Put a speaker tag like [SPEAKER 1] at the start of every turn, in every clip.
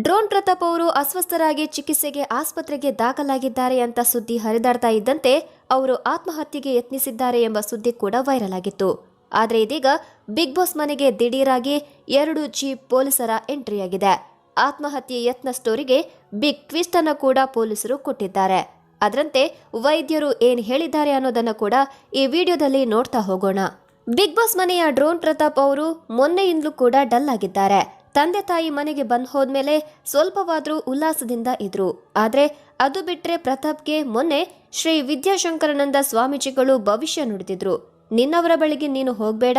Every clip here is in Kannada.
[SPEAKER 1] ಡ್ರೋನ್ ಪ್ರತಾಪ್ ಅವರು ಅಸ್ವಸ್ಥರಾಗಿ ಚಿಕಿತ್ಸೆಗೆ ಆಸ್ಪತ್ರೆಗೆ ದಾಖಲಾಗಿದ್ದಾರೆ ಅಂತ ಸುದ್ದಿ ಹರಿದಾಡ್ತಾ ಇದ್ದಂತೆ ಅವರು ಆತ್ಮಹತ್ಯೆಗೆ ಯತ್ನಿಸಿದ್ದಾರೆ ಎಂಬ ಸುದ್ದಿ ಕೂಡ ವೈರಲ್ ಆಗಿತ್ತು. ಆದರೆ ಇದೀಗ ಬಿಗ್ ಬಾಸ್ ಮನೆಗೆ ದಿಢೀರಾಗಿ ಎರಡು ಜೀಪ್ ಪೊಲೀಸರ ಎಂಟ್ರಿಯಾಗಿದೆ ಆತ್ಮಹತ್ಯೆ ಯತ್ನ ಸ್ಟೋರಿಗೆ ಬಿಗ್ ಟ್ವಿಸ್ಟ್ ಅನ್ನು ಕೂಡ ಪೊಲೀಸರು ಕೊಟ್ಟಿದ್ದಾರೆ. ಅದರಂತೆ ವೈದ್ಯರು ಏನು ಹೇಳಿದ್ದಾರೆ ಅನ್ನೋದನ್ನು ಕೂಡ ಈ ವಿಡಿಯೋದಲ್ಲಿ ನೋಡ್ತಾ ಹೋಗೋಣ. ಬಿಗ್ ಬಾಸ್ ಮನೆಯ ಡ್ರೋನ್ ಪ್ರತಾಪ್ ಅವರು ಮೊನ್ನೆಯಿಂದಲೂ ಕೂಡ ಡಲ್ ಆಗಿದ್ದಾರೆ. ತಂದೆ ತಾಯಿ ಮನೆಗೆ ಬಂದು ಹೋದ್ಮೇಲೆ ಸ್ವಲ್ಪವಾದರೂ ಉಲ್ಲಾಸದಿಂದ ಇದ್ರು. ಆದ್ರೆ ಅದು ಬಿಟ್ರೆ ಪ್ರತಾಪ್ಗೆ ಮೊನ್ನೆ ಶ್ರೀ ವಿದ್ಯಾಶಂಕರನಂದ ಸ್ವಾಮೀಜಿಗಳು ಭವಿಷ್ಯ ನುಡಿದಿದ್ರು. ನಿನ್ನವರ ಬಳಿಗೆ ನೀನು ಹೋಗಬೇಡ,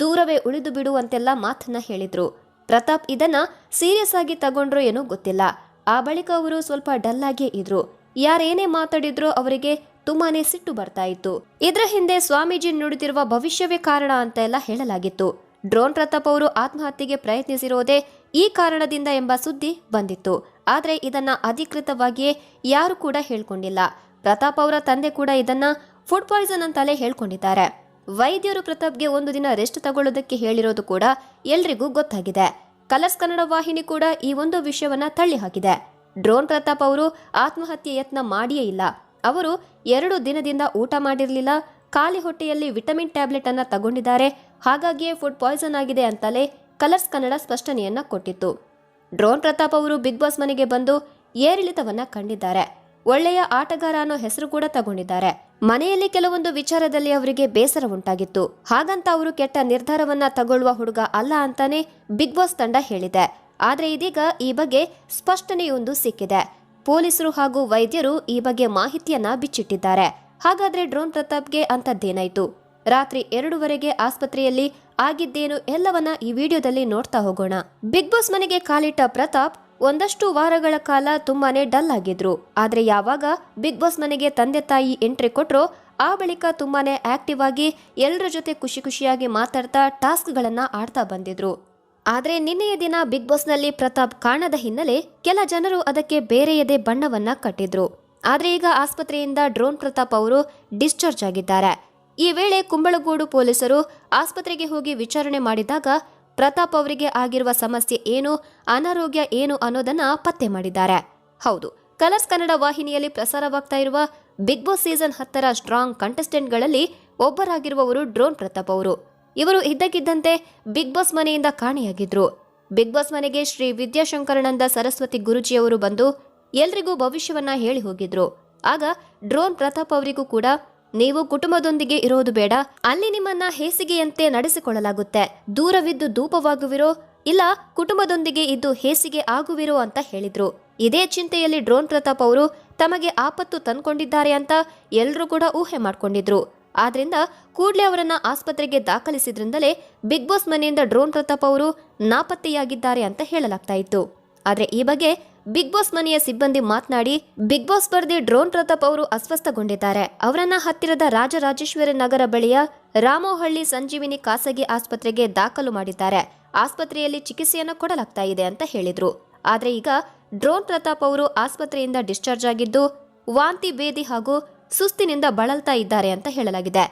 [SPEAKER 1] ದೂರವೇ ಉಳಿದು ಬಿಡು ಅಂತೆಲ್ಲ ಮಾತನ್ನ ಹೇಳಿದ್ರು. ಪ್ರತಾಪ್ ಇದನ್ನ ಸೀರಿಯಸ್ ಆಗಿ ತಗೊಂಡ್ರು ಏನೋ ಗೊತ್ತಿಲ್ಲ. ಆ ಬಳಿಕ ಅವರು ಸ್ವಲ್ಪ ಡಲ್ ಆಗೇ ಇದ್ರು. ಯಾರೇನೇ ಮಾತಾಡಿದ್ರೋ ಅವರಿಗೆ ತುಂಬಾನೇ ಸಿಟ್ಟು ಬರ್ತಾ ಇತ್ತು. ಇದರ ಹಿಂದೆ ಸ್ವಾಮೀಜಿ ನುಡಿದಿರುವ ಭವಿಷ್ಯವೇ ಕಾರಣ ಅಂತ ಎಲ್ಲ ಹೇಳಲಾಗಿತ್ತು. ಡ್ರೋನ್ ಪ್ರತಾಪ್ ಅವರು ಆತ್ಮಹತ್ಯೆಗೆ ಪ್ರಯತ್ನಿಸಿರೋದೇ ಈ ಕಾರಣದಿಂದ ಎಂಬ ಸುದ್ದಿ ಬಂದಿತ್ತು. ಆದರೆ ಇದನ್ನ ಅಧಿಕೃತವಾಗಿಯೇ ಯಾರು ಕೂಡ ಹೇಳ್ಕೊಂಡಿಲ್ಲ. ಪ್ರತಾಪ್ ಅವರ ತಂದೆ ಕೂಡ ಇದನ್ನ ಫುಡ್ ಪಾಯ್ಸನ್ ಅಂತಲೇ ಹೇಳ್ಕೊಂಡಿದ್ದಾರೆ. ವೈದ್ಯರು ಪ್ರತಾಪ್ಗೆ ಒಂದು ದಿನ ರೆಸ್ಟ್ ತಗೊಳ್ಳೋದಕ್ಕೆ ಹೇಳಿರೋದು ಕೂಡ ಎಲ್ರಿಗೂ ಗೊತ್ತಾಗಿದೆ. ಕಲರ್ಸ್ ಕನ್ನಡ ವಾಹಿನಿ ಕೂಡ ಈ ಒಂದು ವಿಷಯವನ್ನ ತಳ್ಳಿ ಹಾಕಿದೆ ಡ್ರೋನ್ ಪ್ರತಾಪ್ ಅವರು ಆತ್ಮಹತ್ಯೆ ಯತ್ನ ಮಾಡಿಯೇ ಇಲ್ಲ. ಅವರು ಎರಡು ದಿನದಿಂದ ಊಟ ಮಾಡಿರಲಿಲ್ಲ, ಖಾಲಿ ಹೊಟ್ಟೆಯಲ್ಲಿ ವಿಟಮಿನ್ ಟ್ಯಾಬ್ಲೆಟ್ ಅನ್ನ ತಗೊಂಡಿದ್ದಾರೆ ಹಾಗಾಗಿಯೇ ಫುಡ್ ಪಾಯ್ಸನ್ ಆಗಿದೆ ಅಂತಲೇ ಕಲರ್ಸ್ ಕನ್ನಡ ಸ್ಪಷ್ಟನೆಯನ್ನ ಕೊಟ್ಟಿತ್ತು. ಡ್ರೋನ್ ಪ್ರತಾಪ್ ಅವರು ಬಿಗ್ ಬಾಸ್ ಮನೆಗೆ ಬಂದು ಏರಿಳಿತವನ್ನ ಕಂಡಿದ್ದಾರೆ. ಒಳ್ಳೆಯ ಆಟಗಾರ ಅನ್ನೋ ಹೆಸರು ಕೂಡ ತಗೊಂಡಿದ್ದಾರೆ. ಮನೆಯಲ್ಲಿ ಕೆಲವೊಂದು ವಿಚಾರದಲ್ಲಿ ಅವರಿಗೆ ಬೇಸರ ಉಂಟಾಗಿತ್ತು. ಹಾಗಂತ ಅವರು ಕೆಟ್ಟ ನಿರ್ಧಾರವನ್ನ ತಗೊಳ್ಳುವ ಹುಡುಗ ಅಲ್ಲ ಅಂತಾನೆ ಬಿಗ್ ಬಾಸ್ ತಂಡ ಹೇಳಿದೆ. ಆದರೆ ಇದೀಗ ಈ ಬಗ್ಗೆ ಸ್ಪಷ್ಟನೆಯೊಂದು ಸಿಕ್ಕಿದೆ. ಪೊಲೀಸರು ಹಾಗೂ ವೈದ್ಯರು ಈ ಬಗ್ಗೆ ಮಾಹಿತಿಯನ್ನ ಬಿಚ್ಚಿಟ್ಟಿದ್ದಾರೆ. ಹಾಗಾದ್ರೆ ಡ್ರೋನ್ ಪ್ರತಾಪ್ಗೆ ಅಂತದ್ದೇನಾಯ್ತು ರಾತ್ರಿ ಎರಡೂವರೆಗೆ ಆಸ್ಪತ್ರೆಯಲ್ಲಿ ಆಗಿದ್ದೇನು ಎಲ್ಲವನ್ನ ಈ ವಿಡಿಯೋದಲ್ಲಿ ನೋಡ್ತಾ ಹೋಗೋಣ. ಬಿಗ್ ಬಾಸ್ ಮನೆಗೆ ಕಾಲಿಟ್ಟ ಪ್ರತಾಪ್ ಒಂದಷ್ಟು ವಾರಗಳ ಕಾಲ ತುಂಬಾನೇ ಡಲ್ ಆಗಿದ್ರು. ಆದ್ರೆ ಯಾವಾಗ ಬಿಗ್ ಬಾಸ್ ಮನೆಗೆ ತಂದೆ ತಾಯಿ ಎಂಟ್ರಿ ಕೊಟ್ರೋ ಆ ಬಳಿಕ ತುಂಬಾನೇ ಆಕ್ಟಿವ್ ಆಗಿ ಎಲ್ಲರ ಜೊತೆ ಖುಷಿ ಖುಷಿಯಾಗಿ ಮಾತಾಡ್ತಾ ಟಾಸ್ಕ್ಗಳನ್ನ ಆಡ್ತಾ ಬಂದಿದ್ರು. ಆದ್ರೆ ನಿನ್ನೆಯ ದಿನ ಬಿಗ್ ಬಾಸ್ನಲ್ಲಿ ಪ್ರತಾಪ್ ಕಾಣದ ಹಿನ್ನೆಲೆ ಕೆಲ ಜನರು ಅದಕ್ಕೆ ಬೇರೆಯದೇ ಬಣ್ಣವನ್ನ ಕಟ್ಟಿದ್ರು. ಆದ್ರೆ ಈಗ ಆಸ್ಪತ್ರೆಯಿಂದ ಡ್ರೋನ್ ಪ್ರತಾಪ್ ಅವರು ಡಿಸ್ಚಾರ್ಜ್ ಆಗಿದ್ದಾರೆ. ಈ ವೇಳೆ ಕುಂಬಳಗೋಡು ಪೊಲೀಸರು ಆಸ್ಪತ್ರೆಗೆ ಹೋಗಿ ವಿಚಾರಣೆ ಮಾಡಿದಾಗ ಪ್ರತಾಪ್ ಅವರಿಗೆ ಆಗಿರುವ ಸಮಸ್ಯೆ ಏನು, ಅನಾರೋಗ್ಯ ಏನು ಅನ್ನೋದನ್ನ ಪತ್ತೆ ಮಾಡಿದ್ದಾರೆ. ಹೌದು, ಕಲರ್ಸ್ ಕನ್ನಡ ವಾಹಿನಿಯಲ್ಲಿ ಪ್ರಸಾರವಾಗ್ತಾ ಇರುವ ಬಿಗ್ ಬಾಸ್ ಸೀಸನ್ ಹತ್ತರ ಸ್ಟ್ರಾಂಗ್ ಕಂಟೆಸ್ಟೆಂಟ್ಗಳಲ್ಲಿ ಒಬ್ಬರಾಗಿರುವವರು ಡ್ರೋನ್ ಪ್ರತಾಪ್ ಅವರು. ಇವರು ಇದ್ದಕ್ಕಿದ್ದಂತೆ ಬಿಗ್ ಬಾಸ್ ಮನೆಯಿಂದ ಕಾಣೆಯಾಗಿದ್ರು. ಬಿಗ್ ಬಾಸ್ ಮನೆಗೆ ಶ್ರೀ ವಿದ್ಯಾಶಂಕರನಂದ ಸರಸ್ವತಿ ಗುರುಜಿಯವರು ಬಂದು ಎಲ್ರಿಗೂ ಭವಿಷ್ಯವನ್ನ ಹೇಳಿ ಹೋಗಿದ್ರು. ಆಗ ಡ್ರೋನ್ ಪ್ರತಾಪ್ ಅವರಿಗೂ ಕೂಡ ನೀವು ಕುಟುಂಬದೊಂದಿಗೆ ಇರೋದು ಬೇಡ. ಅಲ್ಲಿ ನಿಮ್ಮನ್ನ ಹೇಸಿಗೆಯಂತೆ ನಡೆಸಿಕೊಳ್ಳಲಾಗುತ್ತೆ. ದೂರವಿದ್ದು ಧೂಪವಾಗುವಿರೋ, ಇಲ್ಲ ಕುಟುಂಬದೊಂದಿಗೆ ಇದ್ದು ಹೇಸಿಗೆ ಆಗುವಿರೋ ಅಂತ ಹೇಳಿದ್ರು. ಇದೇ ಚಿಂತೆಯಲ್ಲಿ ಡ್ರೋನ್ ಪ್ರತಾಪ್ ಅವರು ತಮಗೆ ಆಪತ್ತು ತಂದ್ಕೊಂಡಿದ್ದಾರೆ ಅಂತ ಎಲ್ಲರೂ ಕೂಡ ಊಹೆ ಮಾಡಿಕೊಂಡಿದ್ರು. ಆದ್ರಿಂದ ಕೂಡ್ಲೆ ಅವರನ್ನ ಆಸ್ಪತ್ರೆಗೆ ದಾಖಲಿಸಿದ್ರಿಂದಲೇ ಬಿಗ್ ಬಾಸ್ ಮನೆಯಿಂದ ಡ್ರೋನ್ ಪ್ರತಾಪ್ ಅವರು ನಾಪತ್ತೆಯಾಗಿದ್ದಾರೆ ಅಂತ ಹೇಳಲಾಗ್ತಾ ಇತ್ತು. ಆದ್ರೆ ಈ ಬಗ್ಗೆ ಬಿಗ್ ಬಾಸ್ ಮನೆಯ ಸಿಬ್ಬಂದಿ ಮಾತನಾಡಿ, ಬಿಗ್ ಬಾಸ್ ಸ್ಪರ್ಧಿ ಡ್ರೋನ್ ಪ್ರತಾಪ್ ಅವರು ಅಸ್ವಸ್ಥಗೊಂಡಿದ್ದಾರೆ. ಅವರನ್ನ ಹತ್ತಿರದ ರಾಜರಾಜೇಶ್ವರಿ ನಗರ ಬಳಿಯ ರಾಮೋಹಳ್ಳಿ ಸಂಜೀವಿನಿ ಖಾಸಗಿ ಆಸ್ಪತ್ರೆಗೆ ದಾಖಲು ಮಾಡಿದ್ದಾರೆ. ಆಸ್ಪತ್ರೆಯಲ್ಲಿ ಚಿಕಿತ್ಸೆಯನ್ನು ಕೊಡಲಾಗ್ತಾ ಇದೆ ಅಂತ ಹೇಳಿದ್ರು. ಆದರೆ ಈಗ ಡ್ರೋನ್ ಪ್ರತಾಪ್ ಅವರು ಆಸ್ಪತ್ರೆಯಿಂದ ಡಿಸ್ಚಾರ್ಜ್ ಆಗಿದ್ದು, ವಾಂತಿ, ಬೇದಿ ಹಾಗೂ ಸುಸ್ತಿನಿಂದ ಬಳಲ್ತಾ ಇದ್ದಾರೆ ಅಂತ ಹೇಳಲಾಗಿದೆ.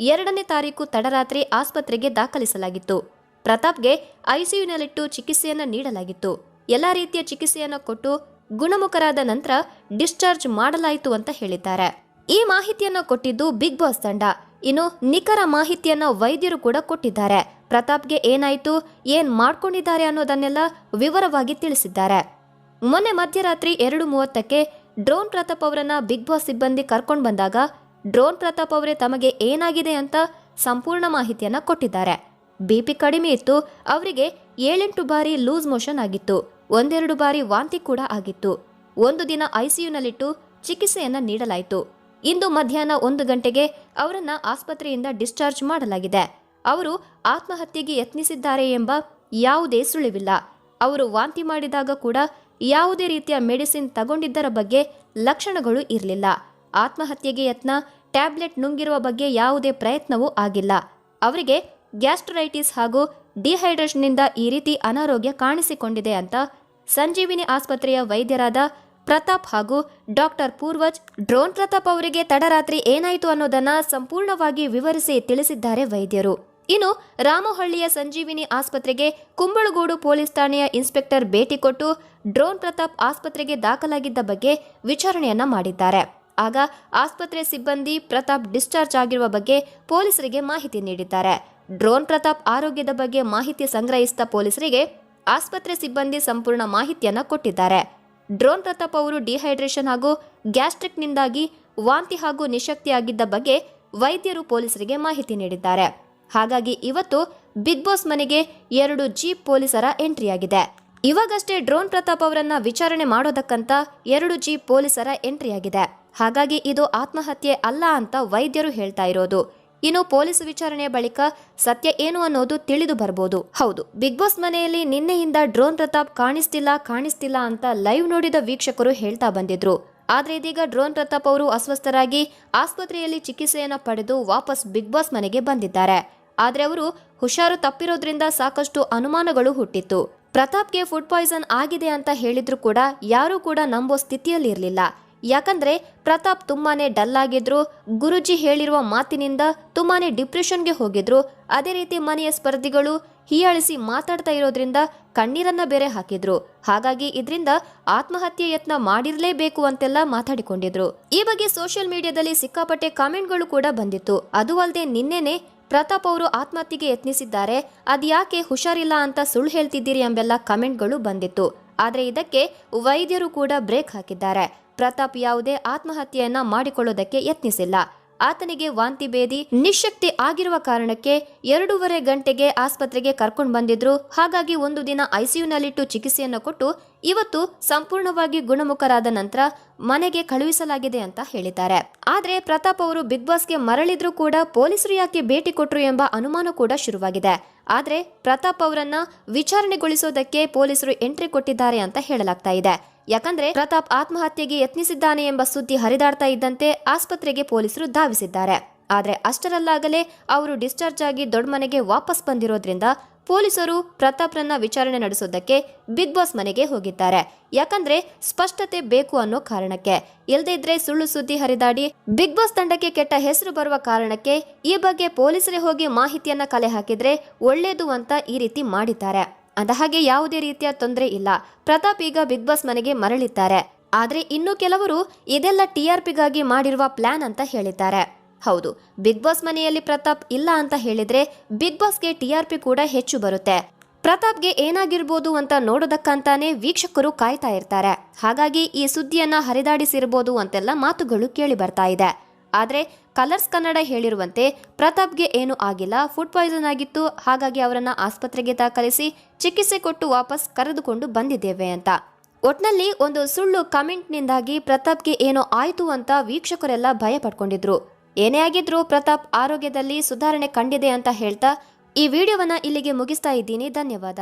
[SPEAKER 1] ಎರಡನೇ ತಾರೀಕು ತಡರಾತ್ರಿ ಆಸ್ಪತ್ರೆಗೆ ದಾಖಲಿಸಲಾಗಿತ್ತು. ಪ್ರತಾಪ್ಗೆ ಐಸಿಯುನಲ್ಲಿಟ್ಟು ಚಿಕಿತ್ಸೆಯನ್ನು ನೀಡಲಾಗಿತ್ತು. ಎಲ್ಲಾ ರೀತಿಯ ಚಿಕಿತ್ಸೆಯನ್ನು ಕೊಟ್ಟು ಗುಣಮುಖರಾದ ನಂತರ ಡಿಸ್ಚಾರ್ಜ್ ಮಾಡಲಾಯಿತು ಅಂತ ಹೇಳಿದ್ದಾರೆ. ಈ ಮಾಹಿತಿಯನ್ನು ಕೊಟ್ಟಿದ್ದು ಬಿಗ್ ಬಾಸ್ ತಂಡ. ಇನ್ನು ನಿಖರ ಮಾಹಿತಿಯನ್ನ ವೈದ್ಯರು ಕೂಡ ಕೊಟ್ಟಿದ್ದಾರೆ. ಪ್ರತಾಪ್ಗೆ ಏನಾಯ್ತು, ಏನ್ ಮಾಡ್ಕೊಂಡಿದ್ದಾರೆ ಅನ್ನೋದನ್ನೆಲ್ಲ ವಿವರವಾಗಿ ತಿಳಿಸಿದ್ದಾರೆ. ಮೊನ್ನೆ ಮಧ್ಯರಾತ್ರಿ ಎರಡು ಮೂವತ್ತಕ್ಕೆ ಡ್ರೋನ್ ಪ್ರತಾಪ್ ಅವರನ್ನ ಬಿಗ್ ಬಾಸ್ ಸಿಬ್ಬಂದಿ ಕರ್ಕೊಂಡು ಬಂದಾಗ ಡ್ರೋನ್ ಪ್ರತಾಪ್ ಅವರೇ ತಮಗೆ ಏನಾಗಿದೆ ಅಂತ ಸಂಪೂರ್ಣ ಮಾಹಿತಿಯನ್ನ ಕೊಟ್ಟಿದ್ದಾರೆ. ಬಿಪಿ ಕಡಿಮೆ ಇತ್ತು, ಅವರಿಗೆ ಏಳೆಂಟು ಬಾರಿ ಲೂಸ್ ಮೋಷನ್ ಆಗಿತ್ತು. ಒಂದೆರಡು ಬಾರಿ ವಾಂತಿ ಕೂಡ ಆಗಿತ್ತು. ಒಂದು ದಿನ ಐಸಿಯುನಲ್ಲಿಟ್ಟು ಚಿಕಿತ್ಸೆಯನ್ನ ನೀಡಲಾಯಿತು. ಇಂದು ಮಧ್ಯಾಹ್ನ ಒಂದು ಗಂಟೆಗೆ ಅವರನ್ನ ಆಸ್ಪತ್ರೆಯಿಂದ ಡಿಸ್ಚಾರ್ಜ್ ಮಾಡಲಾಗಿದೆ. ಅವರು ಆತ್ಮಹತ್ಯೆಗೆ ಯತ್ನಿಸಿದ್ದಾರೆ ಎಂಬ ಯಾವುದೇ ಸುಳಿವಿಲ್ಲ. ಅವರು ವಾಂತಿ ಮಾಡಿದಾಗ ಕೂಡ ಯಾವುದೇ ರೀತಿಯ ಮೆಡಿಸಿನ್ ತಗೊಂಡಿದ್ದರ ಬಗ್ಗೆ ಲಕ್ಷಣಗಳು ಇರಲಿಲ್ಲ. ಆತ್ಮಹತ್ಯೆಗೆ ಯತ್ನ, ಟ್ಯಾಬ್ಲೆಟ್ ನುಂಗಿರುವ ಬಗ್ಗೆ ಯಾವುದೇ ಪ್ರಯತ್ನವೂ ಆಗಿಲ್ಲ. ಅವರಿಗೆ ಗ್ಯಾಸ್ಟ್ರೈಟಿಸ್ ಹಾಗೂ ಡಿಹೈಡ್ರೇಷನ್ನಿಂದ ಈ ರೀತಿ ಅನಾರೋಗ್ಯ ಕಾಣಿಸಿಕೊಂಡಿದೆ ಅಂತ ಸಂಜೀವಿನಿ ಆಸ್ಪತ್ರೆಯ ವೈದ್ಯರಾದ ಪ್ರತಾಪ್ ಹಾಗೂ ಡಾಕ್ಟರ್ ಪೂರ್ವಜ್, ಡ್ರೋನ್ ಪ್ರತಾಪ್ ಅವರಿಗೆ ತಡರಾತ್ರಿ ಏನಾಯಿತು ಅನ್ನೋದನ್ನ ಸಂಪೂರ್ಣವಾಗಿ ವಿವರಿಸಿ ತಿಳಿಸಿದ್ದಾರೆ ವೈದ್ಯರು. ಇನ್ನು ರಾಮಹಳ್ಳಿಯ ಸಂಜೀವಿನಿ ಆಸ್ಪತ್ರೆಗೆ ಕುಂಬಳಗೂಡು ಪೊಲೀಸ್ ಠಾಣೆಯ ಇನ್ಸ್ಪೆಕ್ಟರ್ ಭೇಟಿ ಕೊಟ್ಟು ಡ್ರೋನ್ ಪ್ರತಾಪ್ ಆಸ್ಪತ್ರೆಗೆ ದಾಖಲಾಗಿದ್ದ ಬಗ್ಗೆ ವಿಚಾರಣೆಯನ್ನ ಮಾಡಿದ್ದಾರೆ. ಆಗ ಆಸ್ಪತ್ರೆ ಸಿಬ್ಬಂದಿ ಪ್ರತಾಪ್ ಡಿಸ್ಚಾರ್ಜ್ ಆಗಿರುವ ಬಗ್ಗೆ ಪೊಲೀಸರಿಗೆ ಮಾಹಿತಿ ನೀಡಿದ್ದಾರೆ. ಡ್ರೋನ್ ಪ್ರತಾಪ್ ಆರೋಗ್ಯದ ಬಗ್ಗೆ ಮಾಹಿತಿ ಸಂಗ್ರಹಿಸಿದ ಪೊಲೀಸರಿಗೆ ಆಸ್ಪತ್ರೆ ಸಿಬ್ಬಂದಿ ಸಂಪೂರ್ಣ ಮಾಹಿತಿಯನ್ನ ಕೊಟ್ಟಿದ್ದಾರೆ. ಡ್ರೋನ್ ಪ್ರತಾಪ್ ಅವರು ಡಿಹೈಡ್ರೇಷನ್ ಹಾಗೂ ಗ್ಯಾಸ್ಟ್ರಿಕ್ನಿಂದಾಗಿ ವಾಂತಿ ಹಾಗೂ ನಿಶಕ್ತಿಯಾಗಿದ್ದ ಬಗ್ಗೆ ವೈದ್ಯರು ಪೊಲೀಸರಿಗೆ ಮಾಹಿತಿ ನೀಡಿದ್ದಾರೆ. ಹಾಗಾಗಿ ಇವತ್ತು ಬಿಗ್ ಬಾಸ್ ಮನೆಗೆ ಎರಡು ಜೀಪ್ ಪೊಲೀಸರ ಎಂಟ್ರಿಯಾಗಿದೆ. ಇವಾಗಷ್ಟೇ ಡ್ರೋನ್ ಪ್ರತಾಪ್ ಅವರನ್ನ ವಿಚಾರಣೆ ಮಾಡೋದಕ್ಕಂತ ಎರಡು ಜೀಪ್ ಪೊಲೀಸರ ಎಂಟ್ರಿಯಾಗಿದೆ. ಹಾಗಾಗಿ ಇದು ಆತ್ಮಹತ್ಯೆ ಅಲ್ಲ ಅಂತ ವೈದ್ಯರು ಹೇಳ್ತಾ ಇರೋದು. ಇನ್ನು ಪೊಲೀಸ್ ವಿಚಾರಣೆ ಬಳಿಕ ಸತ್ಯ ಏನು ಅನ್ನೋದು ತಿಳಿದು ಬರ್ಬೋದು. ಹೌದು, ಬಿಗ್ ಬಾಸ್ ಮನೆಯಲ್ಲಿ ನಿನ್ನೆಯಿಂದ ಡ್ರೋನ್ ಪ್ರತಾಪ್ ಕಾಣಿಸ್ತಿಲ್ಲ ಕಾಣಿಸ್ತಿಲ್ಲ ಅಂತ ಲೈವ್ ನೋಡಿದ ವೀಕ್ಷಕರು ಹೇಳ್ತಾ ಬಂದಿದ್ರು. ಆದ್ರೆ ಇದೀಗ ಡ್ರೋನ್ ಪ್ರತಾಪ್ ಅವರು ಅಸ್ವಸ್ಥರಾಗಿ ಆಸ್ಪತ್ರೆಯಲ್ಲಿ ಚಿಕಿತ್ಸೆಯನ್ನು ಪಡೆದು ವಾಪಸ್ ಬಿಗ್ ಬಾಸ್ ಮನೆಗೆ ಬಂದಿದ್ದಾರೆ. ಆದ್ರೆ ಅವರು ಹುಷಾರು ತಪ್ಪಿರೋದ್ರಿಂದ ಸಾಕಷ್ಟು ಅನುಮಾನಗಳು ಹುಟ್ಟಿತ್ತು. ಪ್ರತಾಪ್ಗೆ ಫುಡ್ ಪಾಯ್ಸನ್ ಆಗಿದೆ ಅಂತ ಹೇಳಿದ್ರು ಕೂಡ ಯಾರೂ ಕೂಡ ನಂಬೋ ಸ್ಥಿತಿಯಲ್ಲಿ ಇರಲಿಲ್ಲ ಯಾಕಂದ್ರೆ ಪ್ರತಾಪ್ ತುಂಬಾನೇ ಡಲ್ ಆಗಿದ್ರು, ಗುರುಜಿ ಹೇಳಿರುವ ಮಾತಿನಿಂದ ತುಂಬಾನೇ ಡಿಪ್ರೆಷನ್ಗೆ ಹೋಗಿದ್ರು. ಅದೇ ರೀತಿ ಮನೆಯ ಸ್ಪರ್ಧಿಗಳು ಹೀಯಾಳಿಸಿ ಮಾತಾಡ್ತಾ ಇರೋದ್ರಿಂದ ಕಣ್ಣೀರನ್ನ ಬೇರೆ ಹಾಕಿದ್ರು. ಹಾಗಾಗಿ ಇದರಿಂದ ಆತ್ಮಹತ್ಯೆ ಯತ್ನ ಮಾಡಿರಲೇಬೇಕು ಅಂತೆಲ್ಲ ಮಾತಾಡಿಕೊಂಡಿದ್ರು. ಈ ಬಗ್ಗೆ ಸೋಷಿಯಲ್ ಮೀಡಿಯಾದಲ್ಲಿ ಸಿಕ್ಕಾಪಟ್ಟೆ ಕಾಮೆಂಟ್ಗಳು ಕೂಡ ಬಂದಿತ್ತು. ಅದು ಅಲ್ಲದೆ ನಿನ್ನೆನೆ ಪ್ರತಾಪ್ ಅವರು ಆತ್ಮಹತ್ಯೆಗೆ ಯತ್ನಿಸಿದ್ದಾರೆ. ಅದ್ಯಾಕೆ ಹುಷಾರಿಲ್ಲ ಅಂತ ಸುಳ್ಳು ಹೇಳ್ತಿದ್ದೀರಿ ಎಂಬೆಲ್ಲ ಕಮೆಂಟ್ಗಳು ಬಂದಿತ್ತು. ಆದರೆ ಇದಕ್ಕೆ ವೈದ್ಯರು ಕೂಡ ಬ್ರೇಕ್ ಹಾಕಿದ್ದಾರೆ. ಪ್ರತಾಪ್ ಯಾವುದೇ ಆತ್ಮಹತ್ಯೆಯನ್ನ ಮಾಡಿಕೊಳ್ಳೋದಕ್ಕೆ ಯತ್ನಿಸಿಲ್ಲ. ಆತನಿಗೆ ವಾಂತಿ ಭೇದಿ, ನಿಶಕ್ತಿ ಆಗಿರುವ ಕಾರಣಕ್ಕೆ ಎರಡೂವರೆ ಗಂಟೆಗೆ ಆಸ್ಪತ್ರೆಗೆ ಕರ್ಕೊಂಡು ಬಂದಿದ್ರು. ಹಾಗಾಗಿ ಒಂದು ದಿನ ಐಸಿಯುನಲ್ಲಿಟ್ಟು ಚಿಕಿತ್ಸೆಯನ್ನು ಕೊಟ್ಟು ಇವತ್ತು ಸಂಪೂರ್ಣವಾಗಿ ಗುಣಮುಖರಾದ ನಂತರ ಮನೆಗೆ ಕಳುಹಿಸಲಾಗಿದೆ ಅಂತ ಹೇಳಿದ್ದಾರೆ. ಆದರೆ ಪ್ರತಾಪ್ ಅವರು ಬಿಗ್ ಬಾಸ್ಗೆ ಮರಳಿದ್ರು ಕೂಡ ಪೊಲೀಸರು ಯಾಕೆ ಭೇಟಿ ಕೊಟ್ಟರು ಎಂಬ ಅನುಮಾನ ಕೂಡ ಶುರುವಾಗಿದೆ. ಆದರೆ ಪ್ರತಾಪ್ ಅವರನ್ನ ವಿಚಾರಣೆಗೊಳಿಸೋದಕ್ಕೆ ಪೊಲೀಸರು ಎಂಟ್ರಿ ಕೊಟ್ಟಿದ್ದಾರೆ ಅಂತ ಹೇಳಲಾಗ್ತಾ ಇದೆ. ಯಾಕಂದ್ರೆ ಪ್ರತಾಪ್ ಆತ್ಮಹತ್ಯೆಗೆ ಯತ್ನಿಸಿದ್ದಾನೆ ಎಂಬ ಸುದ್ದಿ ಹರಿದಾಡ್ತಾ ಇದ್ದಂತೆ ಆಸ್ಪತ್ರೆಗೆ ಪೊಲೀಸರು ಧಾವಿಸಿದ್ದಾರೆ. ಆದರೆ ಅಷ್ಟರಲ್ಲಾಗಲೇ ಅವರು ಡಿಸ್ಚಾರ್ಜ್ ಆಗಿ ದೊಡ್ಡ ಮನೆಗೆ ವಾಪಸ್ ಬಂದಿರೋದ್ರಿಂದ ಪೊಲೀಸರು ಪ್ರತಾಪ್ರನ್ನ ವಿಚಾರಣೆ ನಡೆಸೋದಕ್ಕೆ ಬಿಗ್ ಬಾಸ್ ಮನೆಗೆ ಹೋಗಿದ್ದಾರೆ. ಯಾಕಂದ್ರೆ ಸ್ಪಷ್ಟತೆ ಬೇಕು ಅನ್ನೋ ಕಾರಣಕ್ಕೆ. ಇಲ್ಲದೇ ಇದ್ರೆ ಸುಳ್ಳು ಸುದ್ದಿ ಹರಿದಾಡಿ ಬಿಗ್ ಬಾಸ್ ತಂಡಕ್ಕೆ ಕೆಟ್ಟ ಹೆಸರು ಬರುವ ಕಾರಣಕ್ಕೆ ಈ ಬಗ್ಗೆ ಪೊಲೀಸರೇ ಹೋಗಿ ಮಾಹಿತಿಯನ್ನ ಕಲೆ ಹಾಕಿದ್ರೆ ಒಳ್ಳೇದು ಅಂತ ಈ ರೀತಿ ಮಾಡಿದ್ದಾರೆ. ಅಂದ ಹಾಗೆ ಯಾವುದೇ ರೀತಿಯ ತೊಂದರೆ ಇಲ್ಲ. ಪ್ರತಾಪ್ ಈಗ ಬಿಗ್ ಬಾಸ್ ಮನೆಗೆ ಮರಳಿದ್ದಾರೆ. ಆದರೆ ಇನ್ನು ಕೆಲವರು ಇದೆಲ್ಲ ಟಿಆರ್ಪಿಗಾಗಿ ಮಾಡಿರುವ ಪ್ಲಾನ್ ಅಂತ ಹೇಳಿದ್ದಾರೆ. ಹೌದು, ಬಿಗ್ ಬಾಸ್ ಮನೆಯಲ್ಲಿ ಪ್ರತಾಪ್ ಇಲ್ಲ ಅಂತ ಹೇಳಿದ್ರೆ ಬಿಗ್ ಬಾಸ್ಗೆ ಟಿಆರ್ಪಿ ಕೂಡ ಹೆಚ್ಚು ಬರುತ್ತೆ. ಪ್ರತಾಪ್ಗೆ ಏನಾಗಿರ್ಬೋದು ಅಂತ ನೋಡೋದಕ್ಕಂತಾನೆ ವೀಕ್ಷಕರು ಕಾಯ್ತಾ ಇರ್ತಾರೆ. ಹಾಗಾಗಿ ಈ ಸುದ್ದಿಯನ್ನ ಹರಿದಾಡಿಸಿರ್ಬೋದು ಅಂತೆಲ್ಲ ಮಾತುಗಳು ಕೇಳಿ ಬರ್ತಾ ಇದೆ. ಆದ್ರೆ ಕಲರ್ಸ್ ಕನ್ನಡ ಹೇಳಿರುವಂತೆ ಪ್ರತಾಪ್ಗೆ ಏನೂ ಆಗಿಲ್ಲ, ಫುಡ್ ಪಾಯ್ಸನ್ ಆಗಿತ್ತು. ಹಾಗಾಗಿ ಅವರನ್ನು ಆಸ್ಪತ್ರೆಗೆ ದಾಖಲಿಸಿ ಚಿಕಿತ್ಸೆ ಕೊಟ್ಟು ವಾಪಸ್ ಕರೆದುಕೊಂಡು ಬಂದಿದ್ದೇವೆ ಅಂತ. ಒಟ್ನಲ್ಲಿ ಒಂದು ಸುಳ್ಳು ಕಮೆಂಟ್ನಿಂದಾಗಿ ಪ್ರತಾಪ್ಗೆ ಏನೋ ಆಯಿತು ಅಂತ ವೀಕ್ಷಕರೆಲ್ಲ ಭಯ ಪಡ್ಕೊಂಡಿದ್ರು ಏನೇ ಆಗಿದ್ರೂ ಪ್ರತಾಪ್ ಆರೋಗ್ಯದಲ್ಲಿ ಸುಧಾರಣೆ ಕಂಡಿದೆ ಅಂತ ಹೇಳ್ತಾ ಈ ವಿಡಿಯೋವನ್ನ ಇಲ್ಲಿಗೆ ಮುಗಿಸ್ತಾ ಇದ್ದೀನಿ. ಧನ್ಯವಾದ.